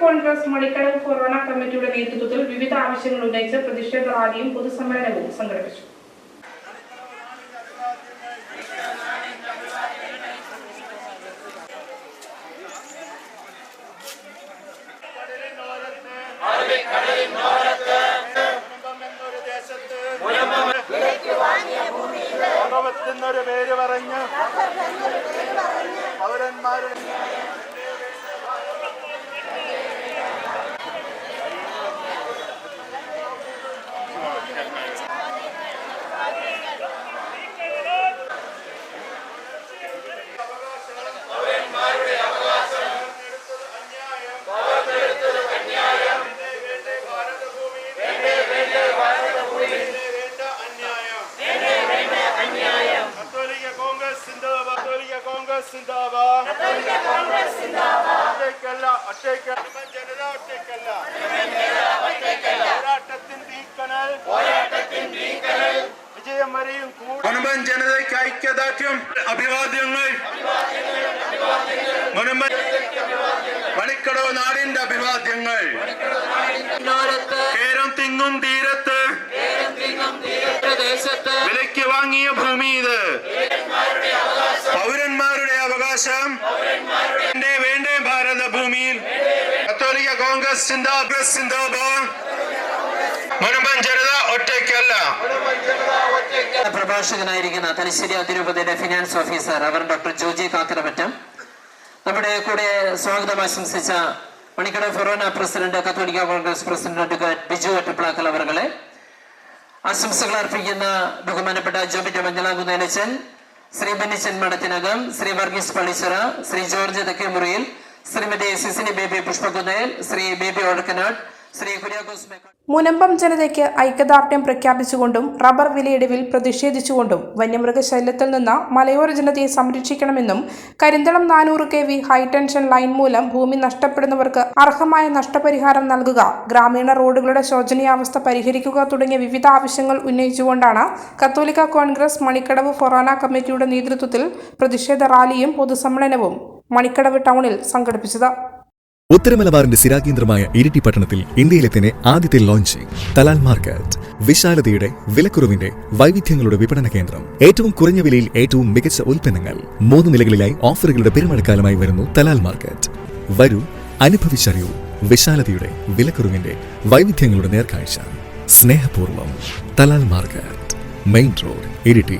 Congress Manikkadavu corona കമ്മിറ്റിയുടെ നേതൃത്വത്തിൽ വിവിധ ആവശ്യങ്ങൾ ഉന്നയിച്ച് പ്രതിഷേധ റാലിയും പൊതുസമ്മേളനവും സംഘടിപ്പിച്ചു. എന്നൊരു പേര് പറഞ്ഞ് പൗരന്മാരുടെ വേണ്ട അന്യായം കത്തോലിക്ക കോൺഗ്രസ് സിന്ദാബാദ് കത്തോലിക്ക കോൺഗ്രസ് സിന്ദാബാദ് ഒറ്റയ്ക്കല്ല ഒറ്റയ്ക്കല്ല ജനത ഒറ്റയ്ക്കല്ല. പോരാട്ടത്തിൻ തീക്കനൽ വിജയം വരെയും മുൻപൻ ജനതയ്ക്ക് ഐക്യദാർഢ്യം അഭിവാദ്യങ്ങൾ. മുൻപൻ മണിക്കടവ് നാടിന്റെ അഭിവാദ്യങ്ങൾ. കേരം തിങ്ങും തീരത്ത് ദേശത്ത്. വിലയ്ക്ക് വാങ്ങിയ ഭൂമി ഇത്. അവകാശം എന്റെ വേണ്ടേ ഭാരത ഭൂമിയിൽ കത്തോലിക്ക കോൺഗ്രസ് സിന്ദാബാദ് സിന്ദാബ മുഴുവൻ ജനത ഒറ്റയ്ക്കല്ല. പ്രഭാഷകനായിരിക്കുന്ന തലശ്ശേരി അതിരൂപതയുടെ ഫിനാൻസ് ഓഫീസർ അവർ ഡോക്ടർ ജോജി കാക്കരമറ്റം നമ്മുടെ കൂടെ സ്വാഗതം ആശംസിച്ച മണിക്കട ഫൊറോന പ്രസിഡന്റ് കത്തോലിക്ക Congress president advocate Biju Ottappilakkal അവർകളെ ആശംസകൾ അർപ്പിക്കുന്ന ബഹുമാനപ്പെട്ട ജോബിന്റെ മഞ്ഞളാകുന്ന മഞ്ഞളാകുന്നേലച്ചൻ Shri Bennichan Madathinakam Shri Varghese Pallichira Shri George Thekkemuriyil Shrimati Sisini Baby Pushpakunnel Shri baby Ozhakkanad Shri Munambam ജനതയ്ക്ക് ഐക്യദാർഢ്യം പ്രഖ്യാപിച്ചുകൊണ്ടും റബ്ബർ വിലയിടിവിൽ പ്രതിഷേധിച്ചുകൊണ്ടും വന്യമൃഗശല്യത്തിൽ നിന്ന് മലയോര ജനതയെ സംരക്ഷിക്കണമെന്നും കരിന്തളം നാനൂറ് കെ വി ഹൈടെൻഷൻ ലൈൻ മൂലം ഭൂമി നഷ്ടപ്പെടുന്നവർക്ക് അർഹമായ നഷ്ടപരിഹാരം നൽകുക ഗ്രാമീണ റോഡുകളുടെ ശോചനീയാവസ്ഥ പരിഹരിക്കുക തുടങ്ങിയ വിവിധ ആവശ്യങ്ങൾ ഉന്നയിച്ചുകൊണ്ടാണ് കത്തോലിക്ക കോൺഗ്രസ് മണിക്കടവ് ഫൊറാന കമ്മിറ്റിയുടെ നേതൃത്വത്തിൽ പ്രതിഷേധ റാലിയും പൊതുസമ്മേളനവും മണിക്കടവ് ടൗണിൽ സംഘടിപ്പിച്ചത്. ഉത്തരമലബാറിന്റെ സ്ഥിരാകേന്ദ്രമായ ഇരിട്ടി പട്ടണത്തിൽ ഇന്ത്യയിലെ തന്നെ ആദ്യത്തെ ലോഞ്ചിങ് തലാൽ മാർക്കറ്റ്. വിശാലതയുടെ വിലക്കുറവിന്റെ വൈവിധ്യങ്ങളുടെ വിപണന കേന്ദ്രം. ഏറ്റവും കുറഞ്ഞ വിലയിൽ ഏറ്റവും മികച്ച ഉൽപ്പന്നങ്ങൾ. മൂന്ന് നിലകളിലായി ഓഫറുകളുടെ പെരുമഴക്കാലമായി വരുന്നു തലാൽ മാർക്കറ്റ്. വരൂ അനുഭവിച്ചറിയൂ വിശാലതയുടെ വിലക്കുറവിന്റെ വൈവിധ്യങ്ങളുടെ നേർക്കാഴ്ച. സ്നേഹപൂർവം Talal market main road Iritty.